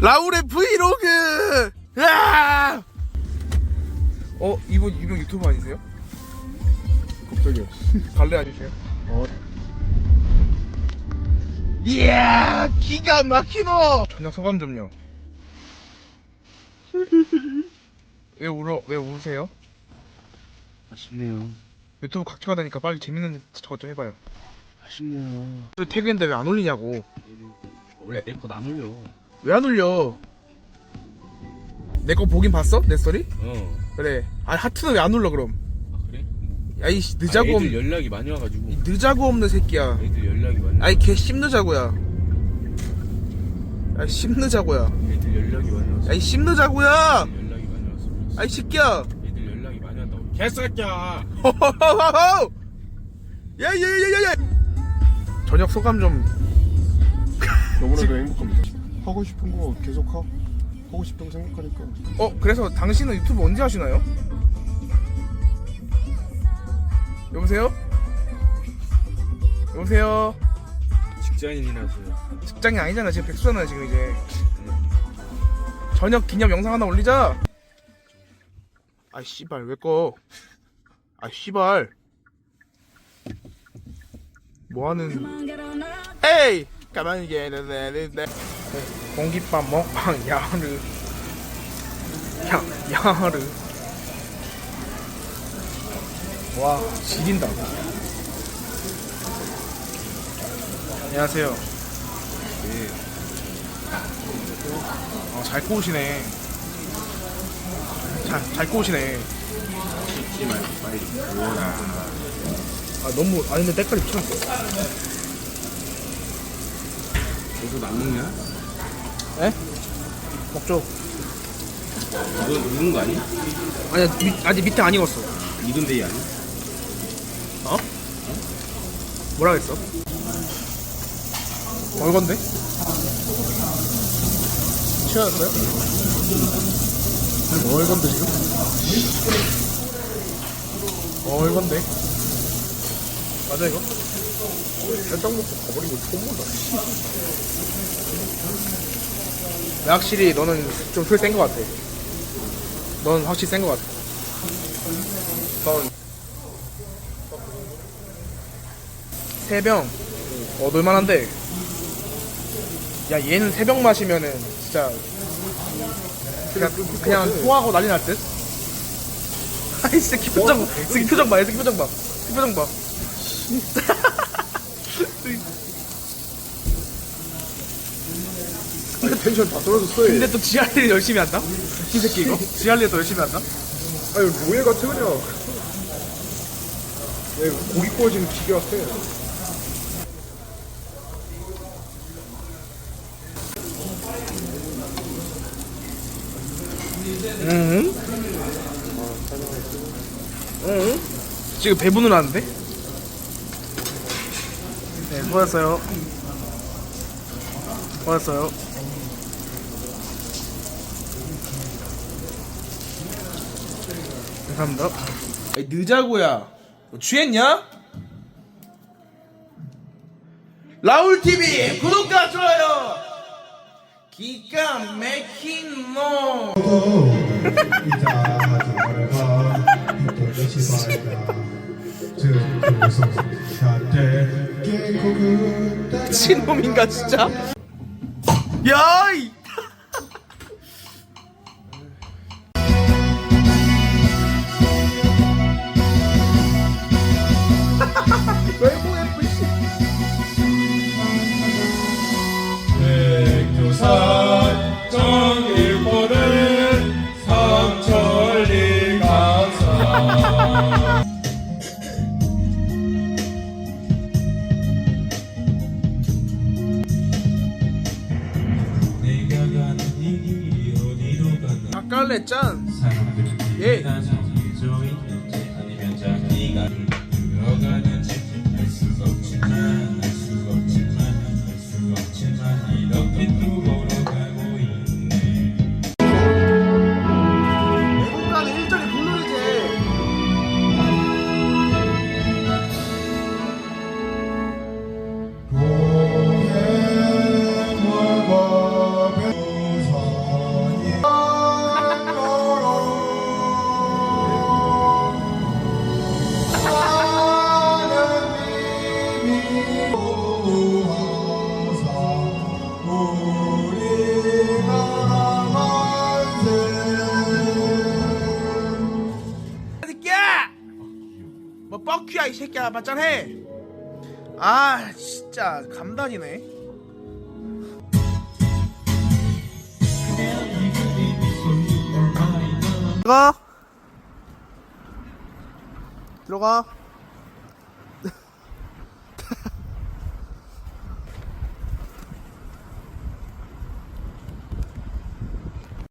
라울의 브이로그! 으아! 어, 이분 유명 유튜버 아니세요? 갑자기요. 갈래 아니세요? 어. 이야, 기가 막히노! 저녁 소감 좀요. 왜 울어, 왜 우세요? 아쉽네요. 유튜브 각초가 되니까 빨리 재밌는 저것 좀 해봐요. 아쉽네요. 또 태그인데 왜 안 올리냐고. 원래 내거 안 올려. 왜안 올려? 내 거 보긴 봤어? 내 스토리? 어. 그래. 아, 하트는 왜안 눌러, 그럼? 아 그래? 야, 이 씨, 늦자고 아, 없, 애들 연락이 많이 와가지고. 이 늦자고 없는 새끼야. 애들 연락이 많이. 아이, 개 씹느자고야. 야, 씹느자고야. 애들 연락이 많이 왔어. 야, 이 씹느자고야! 애들 연락이 많이 왔어. 아이, 새끼야! 애들 연락이 많이 왔다고. 개새끼야. 호호호호! 야, 야, 야, 야, 야! 저녁 소감 좀. 너무나도 행복합니다. 하고 싶은 거 계속 하, 하고 싶다고 생각하니까 어, 그래서 당신은 유튜브 언제 하시나요? 여보세요? 여보세요? 직장인이라서요. 직장이 아니잖아. 지금 백수잖아, 지금 이제. 저녁 기념 영상 하나 올리자. 아, 씨발, 왜 꺼? 아, 씨발. 뭐 하는. 에이! 가만히 계는데, 공깃밥 먹방, 야르. 야, 야르. 와, 지린다. 안녕하세요. 어, 잘 꼬우시네. 잘, 잘 빨리. 아, 너무, 아니, 근데 때깔이 미쳤어. 너도 안 먹냐? 에? 먹죠. 너 익은 거 아니야? 아니, 밑, 아직 밑에 안 익었어. 익은 데이 아니야? 어? 뭐라 그랬어? 얼건데? 취하셨어요? 뭐 얼건데 지금? 얼건데? 맞아 이거? 살짝 먹고 가버린 거 처음 본다. 확실히 너는 좀 술센거 같아. 넌 확실히 센거 같아. 넌 세병 얻을만한데. 야 얘는 세 병 마시면은 진짜 그냥 그냥 토하고 난리 날 듯. 아이 새끼 표정, 새끼 표정 봐, 이 새끼 표정 봐, 새끼 표정 봐. 근데 텐션 다 떨어졌어. 근데 또 지할일 열심히 한다? 이 새끼 이거? 지할일 더 열심히 한다? 아유 뭐해 같아 그냥. 야 이거 고기 구워지는 기계 같아. 응? 응? 지금 배분을 하는데? 네, 수고하셨어요. 수고하셨어요. 감사합니다. 아이, 늦자고야. 너 취했냐? 라울TV 구독과 좋아요! 기가 막힌 놈! 미친놈인가 진짜? 야! 이 백두산 정일포를 삼천리 감사. 내가 가는 이 어디로 가나 아깔레 짠. 예. 다 정해져 있 이 새끼야 맞짱 해. 아 진짜 감단이네. 들어가. 들어가.